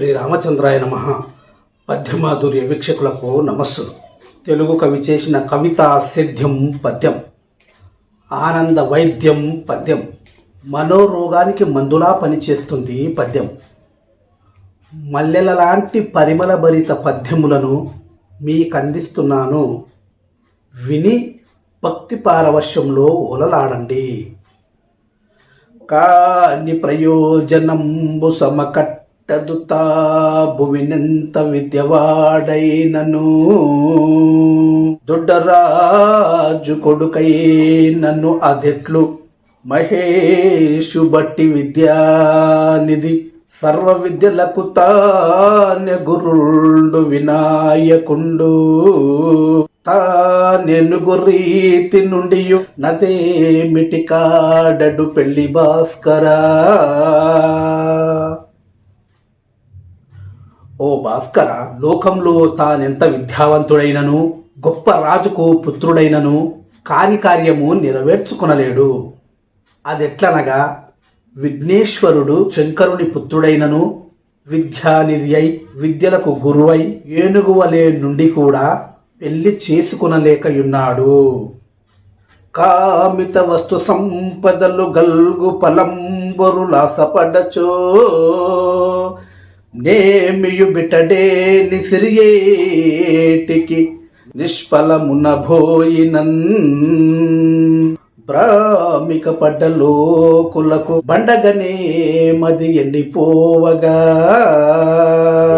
రామచంద్రాయ నమ. పద్యమాధుర్య వీక్షకులకు నమస్సులు తెలుగు కవి చేసిన కవితా సిద్ధ్యం పద్యం. ఆనంద వైద్యం పద్యం. మనోరోగానికి మందులా పనిచేస్తుంది పద్యం. మల్లెల లాంటి పరిమళభరిత పద్యములను మీకు అందిస్తున్నాను విని భక్తి పారవశ్యంలో ఓలలాడండి. కాని ప్రయోజనంబు సమకట్టదు తాబువినంత విద్యవాడైనను. దొడ్డరాజు కొడుకై నన్ను అదెట్లు మహేషు బట్టి విద్యానిధి. సర్వ విద్యలకు తాన్య గురుండు వినాయకుండు. తానెనుగు రీతి నుండి నదేమిటి కాడడు పెళ్ళి భాస్కరా. ఓ భాస్కర లోకంలో తానెంత విద్యావంతుడైనను గొప్ప రాజుకు పుత్రుడైనను కాని కార్యము నెరవేర్చుకొనలేడు. అదెట్లనగా విఘ్నేశ్వరుడు శంకరుని పుత్రుడైనను విద్యానిధి అయి విద్యలకు గురువై ఏనుగువలే నుండి కూడా పెళ్ళి చేసుకునలేకయున్నాడు. కామిత వస్తు సంపదలు గల్గు పలంబరు లాసపడచో నేమియు బిటడే నిసిరియేటికి నిష్ఫలమున భోయినన్ భ్రామిక పడ్డ లోకులకు బండగనే మది ఎండిపోవగా.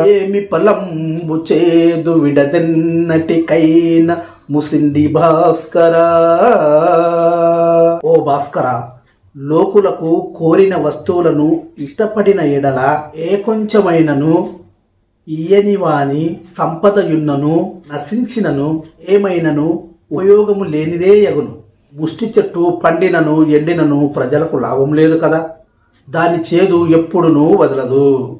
ఏమి పలంబు చేదు విడదెన్నటికైన ముసిండి భాస్కరా. ఓ భాస్కరా! లోకులకు కోరిన వస్తువులను ఇష్టపడిన ఎడల ఏ కొంచెమైనను ఇయ్యని వాని సంపదయున్నను నశించినను ఏమైనను ఉపయోగము లేనిదే ఎగును. ముష్టి చెట్టు పండినను ఎండినను ప్రజలకు లాభం లేదు కదా. దాని చేదు ఎప్పుడునూ వదలదు.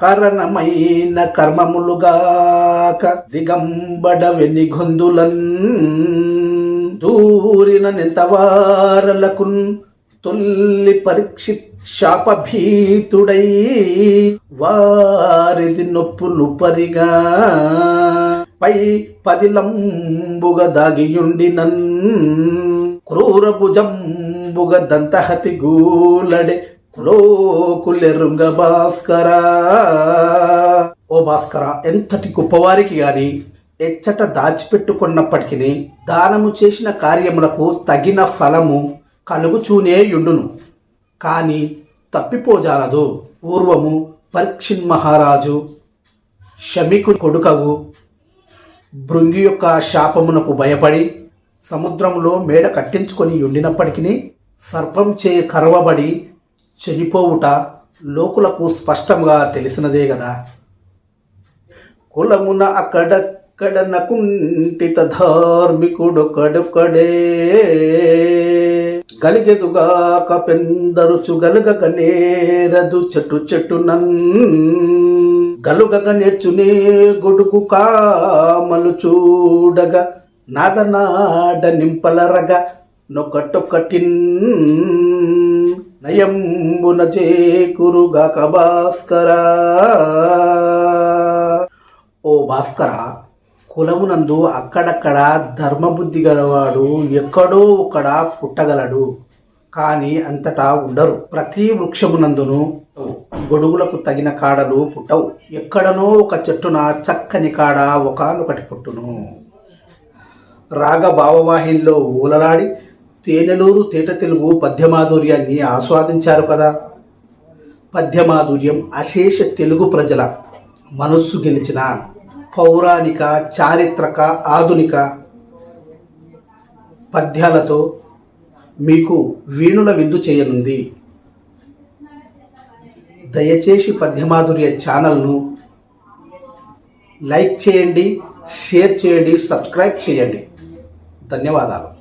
కారణమైన కర్మములుగాక దిగంబడ వెనిగొందులన్ దూరిన తొల్లి పరీక్షిత్ శాపభీతుడై వారిది నొప్పు నుపరిగా పై పదిలంబుగ దాగియుండినన్ క్రూర భుజంబుగ దంతహతి గూలడే క్రోకులెరుంగ భాస్కరా. ఓ భాస్కర ఎంతటి గొప్పవారికి గాని ఎచ్చట దాచిపెట్టుకున్నప్పటికీ దానము చేసిన కార్యములకు తగిన ఫలము కలుగుచూనే యుండును. కాని తప్పిపోజాలదు. పూర్వము పరీక్షిన్ మహారాజు శమికు కొడుకవు భృంగి యొక్క శాపమునకు భయపడి సముద్రంలో మేడ కట్టించుకొని ఉండినప్పటికీ సర్పం చే కరవబడి చనిపోవుట లోకులకు స్పష్టంగా తెలిసినదే కదా కులమున అక్కడక్కడ నకుంఠిత ధార్మికుడొకడొకడే గలిగెదుగాక పెందరుచు గలుగక నేరదు చెట్టు చెట్టు నన్. గలుగక నేర్చునే గొడుగు కామలు చూడగా. నాదనాడ నింపలరగ నొకటొకటిన్. నయంబున చేకురుగాక భాస్కరా. ఓ భాస్కరా కులమునందు అక్కడక్కడ ధర్మబుద్ధి గలవాడు ఎక్కడో ఒకడ పుట్టగలడు. కానీ అంతటా ఉండరు. ప్రతి వృక్షమునందును గొడుగులకు తగిన కాడలు పుట్టవు. ఎక్కడనో ఒక చెట్టున చక్కని కాడ ఒకనొకటి పుట్టును. రాగ భావవాహినిలో ఊలలాడి తేనెలూరు తేట తెలుగు పద్యమాధుర్యాన్ని ఆస్వాదించారు కదా. పద్యమాధుర్యం అశేష తెలుగు ప్రజల మనస్సు గెలిచిన పౌరాణిక చారిత్రక ఆధునిక పద్యాలతో మీకు వీణుల విందు చేయనుంది. దయచేసి పద్యమాధుర్య ఛానల్ను లైక్ చేయండి షేర్ చేయండి సబ్స్క్రైబ్ చేయండి. ధన్యవాదాలు.